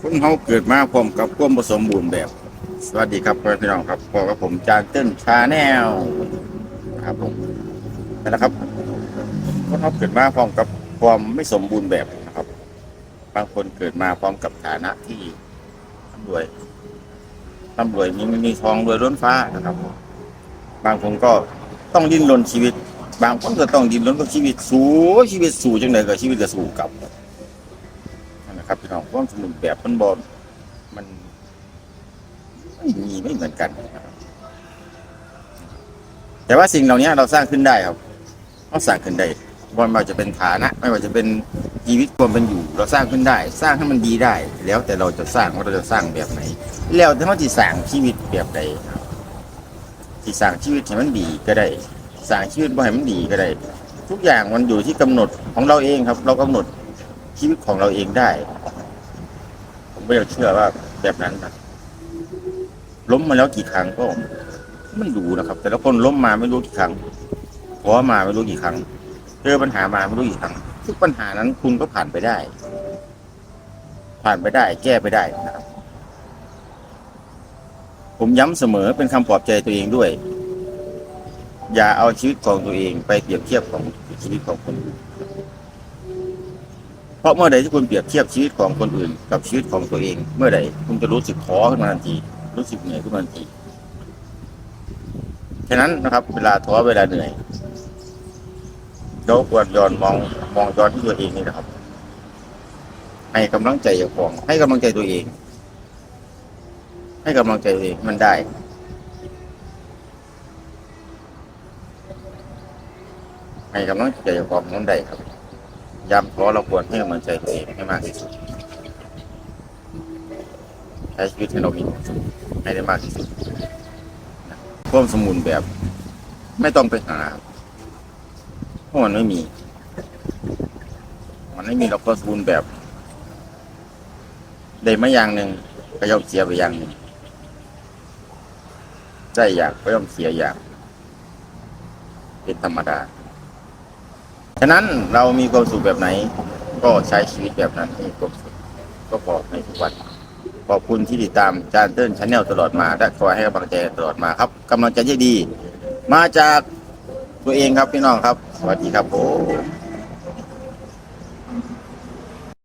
คนเฮาเกิดมาพร้อมกับความผสมบูรณ์แบบ สวัสดีครับพี่น้องครับพบกับผมจานเติ้ลชาแนลนะครับผมนั่นแหละครับคนเฮาเกิดมาพร้อมกับความไม่สมบูรณ์แบบนะครับ บางคนเกิดมาพร้อมกับฐานะที่ร่ำรวยร่ำรวยมีมีทองรวยล้นฟ้านะครับ บางคนก็ต้องดิ้นรนชีวิต บางคนก็ต้องดิ้นรนกับชีวิตสู้ชีวิตสู้จังไดก็ชีวิตก็สู้กลับ ครับพี่น้องความสมุนแบบมันบอมันไม่มีไม่เหมือนกันนะครับแต่ว่าสิ่งเหล่านี้เราสร้างขึ้นได้ครับเราสร้างขึ้นได้ไม่ว่าจะเป็นฐานะ ไม่ว่าจะเป็นชีวิตความเป็นอยู่ เราสร้างขึ้นได้ สร้างให้มันดีได้ แล้วแต่เราจะสร้างว่าเราจะสร้างแบบไหน แล้วแต่เราจะสร้างชีวิตแบบใดที่สร้างชีวิตให้มันดีก็ได้สร้างชีวิตบ่ให้มันดีก็ได้ ทุกอย่างมันอยู่ที่กำหนดของเราเองครับ เรากำหนด ชีวิตของเราเองได้ ผมไม่อยากเชื่อว่าแบบนั้นนะล้มมาแล้วกี่ครั้งก็ไม่รู้นะครับ แต่ละคนล้มมาไม่รู้กี่ครั้งขอมาไม่รู้กี่ครั้งเจอปัญหามาไม่รู้กี่ครั้งทุกปัญหานั้นคุณก็ผ่านไปได้ ผ่านไปได้ แก้ไปได้นะครับ ผมย้ำเสมอเป็นคำปลอบใจตัวเองด้วย อย่าเอาชีวิตของตัวเองไปเปรียบเทียบของชีวิตของคนอื่น เพราะเมื่อใดที่คุณเปรียบเทียบชีวิตของคนอื่น กับชีวิตของตัวเอง เมื่อใดคุณจะรู้สึกท้อขึ้นมาทันที รู้สึกเหนื่อยขึ้นมาทันทีฉะนั้นนะครับ เวลาท้อเวลาเหนื่อยเราควรย้อนมองมองย้อนที่ตัวเองนี่นะครับ ให้กำลังใจเจ้าของให้กำลังใจตัวเอง ให้กำลังใจตัวเองมันได้ให้กำลังใจเจ้าของมันได้ครับ ย้ำเพราะเราควรให้กำลังใจตัวเองให้มากที่สุดใช้ชีวิตให้เรามีความสุขให้ได้มากที่สุดนะควมสมบูรณ์แบบ ไม่ต้องไปหาเพราะมันไม่มี มันไม่มีเราก็สมบูรณ์แบบได้มาอย่างหนึ่งก็ย่อมเสียไปอย่างหนึ่งใจอยากก็ย่อมเสียอยางเป็นธรรมดา ฉะนั้นเรามีความสุขแบบไหน ก็ใช้ชีวิตแบบนั้นให้ความสุขก็พอในทุกวันขอบคุณที่ติดตามจานเติ้ลชาแนลตลอดมาและคอยให้กำลังใจตลอดมาครับกำลังใจที่ดี มาจากตัวเองครับพี่น้องครับ สวัสดีครับผม